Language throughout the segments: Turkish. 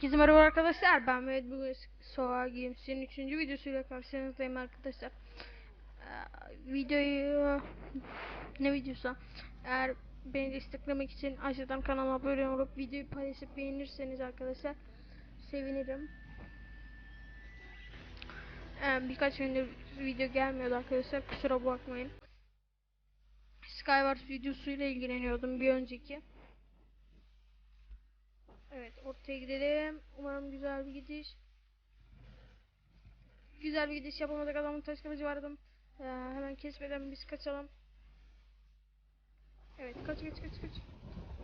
Herkese merhaba arkadaşlar. Ben Mehmet bugün Soğa Games'in 3. videosuyla karşınızdayım arkadaşlar. Ee, videoyu ne videosu? Eğer beni desteklemek için aşağıdan kanalıma abone olup videoyu paylaşıp beğenirseniz arkadaşlar sevinirim. Ee, birkaç gündür video gelmiyordu arkadaşlar. Kusura bakmayın. Skywars videosuyla ilgileniyordum bir önceki. Evet ortaya gidelim. Umarım güzel bir gidiş. Güzel bir gidiş yapamadık adamın taş kılıcı vardı. Ee, hemen kesmeden biz kaçalım. Evet kaç kaç kaç kaç.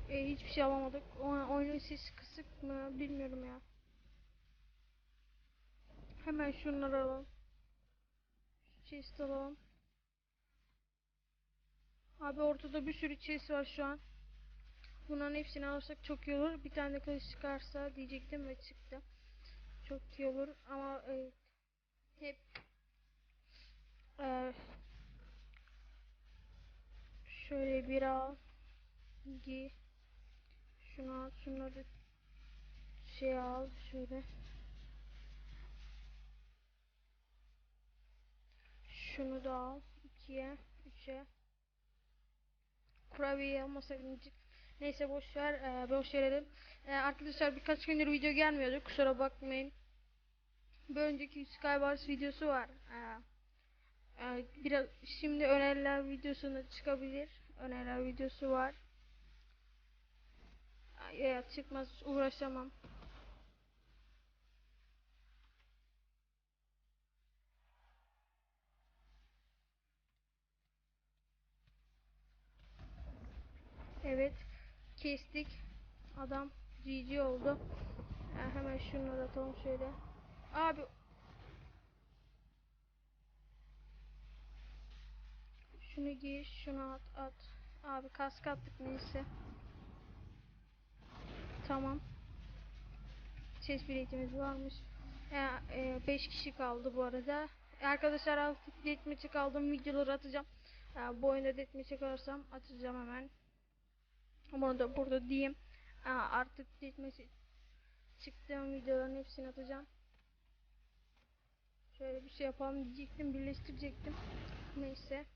Ee, hiçbir şey alamadık. O, oyunun sesi kısık mı bilmiyorum ya. Hemen şunları alalım. Şu chest alalım. Abi ortada bir sürü chest var şu an. Bunların hepsini alırsak çok iyi olur. Bir tane de kılıç çıkarsa diyecektim ve çıktı. Çok iyi olur ama e, hep e, şöyle bir al giy şunu al şunları şey al şöyle şunu da al ikiye üçe kurabiye almasak Neyse boş ver, e, boş. E, arkadaşlar birkaç gündür video gelmiyordu. Kusura bakmayın. Bir önceki Skywars videosu var. E, e, biraz şimdi öneriler videosuna çıkabilir. Öneriler videosu var. Ya çıkmaz uğraşamam. Evet kestik. Adam GG oldu. Yani hemen şunu atalım şöyle. Abi Şunu giy, şunu at, at. Abi kask attık neyse. Tamam. Ses biletimiz varmış. 5 e, beş kişi kaldı bu arada. Arkadaşlar artık deathmatch'e kaldım. Videoları atacağım. E, bu oyunda deathmatch'e kalırsam atacağım hemen. Ama da burada diyeyim. Aa, artık gitmesi çıktığım videoların hepsini atacağım. Şöyle bir şey yapalım diyecektim, birleştirecektim. Neyse.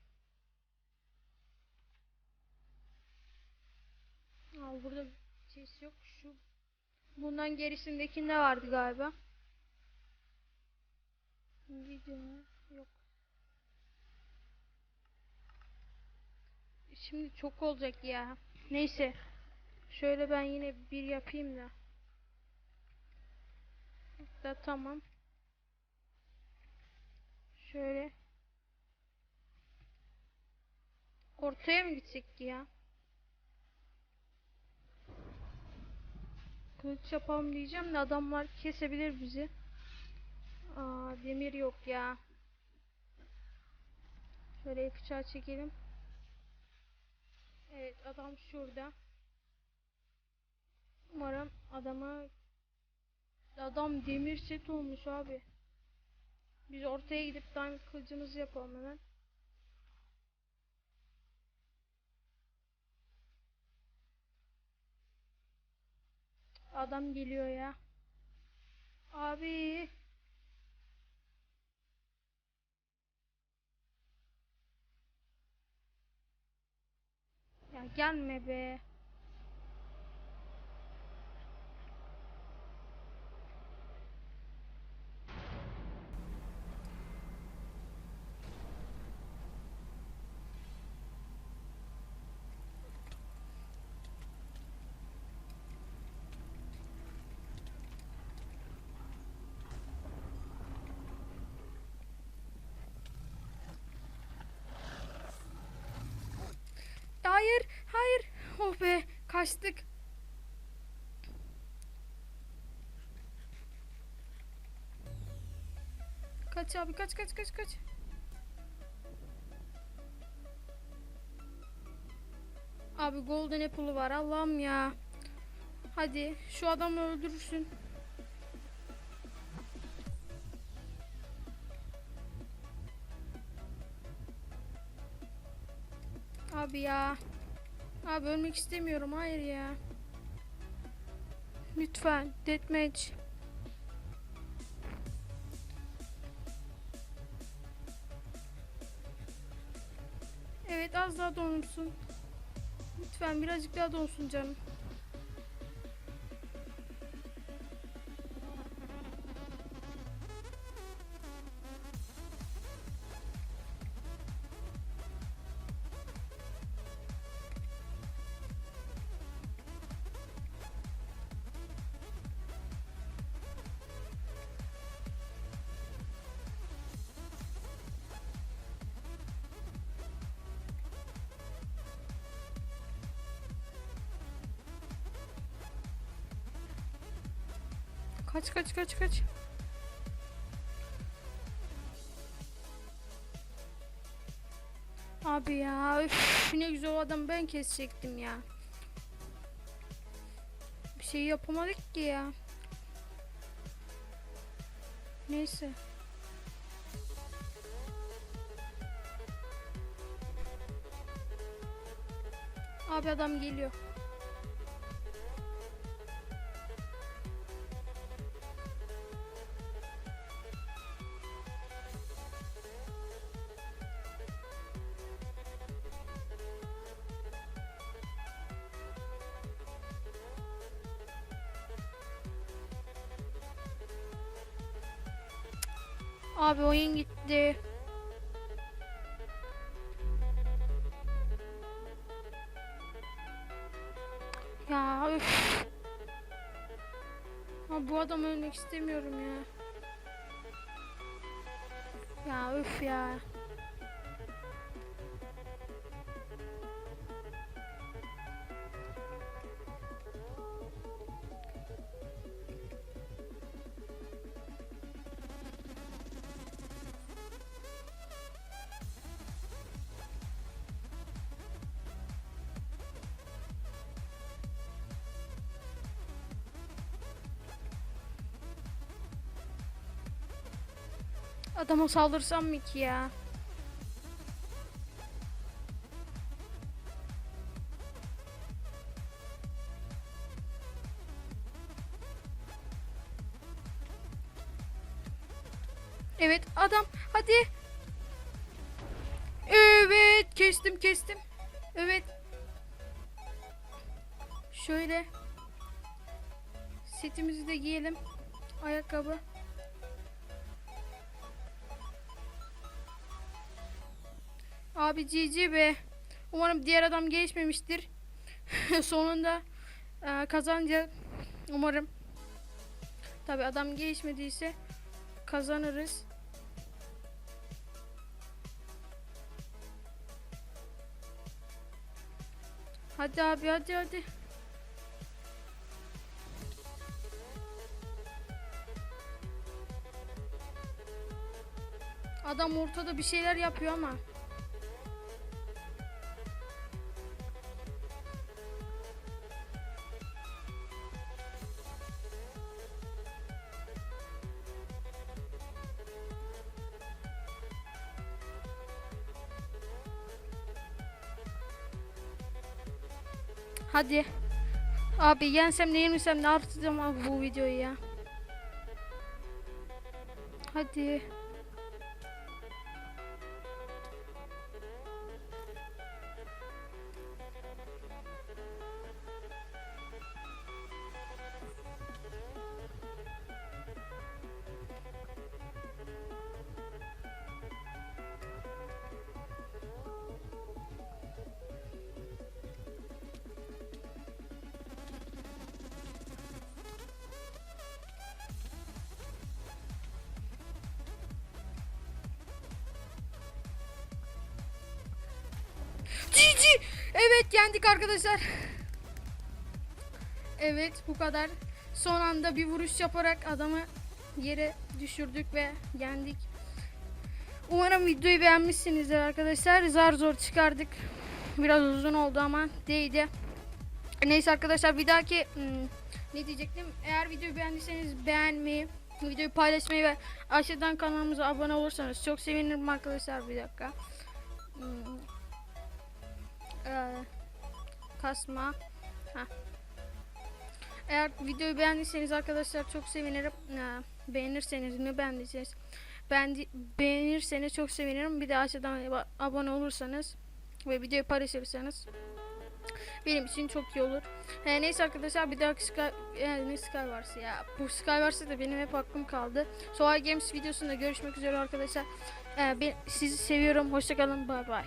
Aa, burada ses yok. Şu bundan gerisindeki ne vardı galiba? Video yok. Şimdi çok olacak ya. Neyse. Şöyle ben yine bir yapayım da. Da tamam. Şöyle. Ortaya mı gitsek ki ya? Kılıç yapalım diyeceğim de adamlar kesebilir bizi. Aa demir yok ya. Şöyle bıçağı çekelim. Evet adam şurada. Umarım adama adam demir set olmuş abi. Biz ortaya gidip diamond kılıcımızı yapalım hemen. Adam geliyor ya. Abi. Gelme be. Hayır, hayır. Oh be, kaçtık. Kaç abi, kaç kaç kaç kaç. Abi golden apple'ı var Allah'ım ya. Hadi şu adamı öldürürsün. Abi ya. Abi ölmek istemiyorum. Hayır ya. Lütfen deathmatch. Evet az daha donursun. Lütfen birazcık daha donsun canım. Kaç kaç kaç kaç. Abi ya üf, ne güzel o adam ben kesecektim ya. Bir şey yapamadık ki ya. Neyse. Abi adam geliyor. Abi oyun gitti. Ya üf. Ha, bu adam ölmek istemiyorum ya. Ya üf ya. Adama saldırsam mı ki ya? Evet adam hadi. Evet kestim kestim. Evet. Şöyle. Setimizi de giyelim. Ayakkabı. Abi GG be. Umarım diğer adam geçmemiştir. Sonunda e, kazanacak. Umarım. Tabi adam geçmediyse kazanırız. Hadi abi hadi hadi. Adam ortada bir şeyler yapıyor ama. Hadi. Abi yensem ne yenilsem ne yapacağım abi bu videoyu ya. Hadi. GG. Evet yendik arkadaşlar. Evet bu kadar. Son anda bir vuruş yaparak adamı yere düşürdük ve yendik. Umarım videoyu beğenmişsinizdir arkadaşlar. Zar zor çıkardık. Biraz uzun oldu ama değdi. Neyse arkadaşlar bir dahaki hmm, ne diyecektim? Eğer videoyu beğendiyseniz beğenmeyi, videoyu paylaşmayı ve aşağıdan kanalımıza abone olursanız çok sevinirim arkadaşlar. Bir dakika. Hmm, ee, kasma. Heh. Eğer videoyu beğendiyseniz arkadaşlar çok sevinirim. Ee, beğenirseniz ne beğendiyseniz beğendi, beğenirseniz çok sevinirim. Bir de aşağıdan ab- abone olursanız ve videoyu paylaşırsanız benim için çok iyi olur. Ee, neyse arkadaşlar bir dahaki Sky, e, ne Skywars'ı ya. Bu Skywars'ta da benim hep aklım kaldı. Soğay Games videosunda görüşmek üzere arkadaşlar. Ee, ben, sizi seviyorum. Hoşçakalın. Bay bay.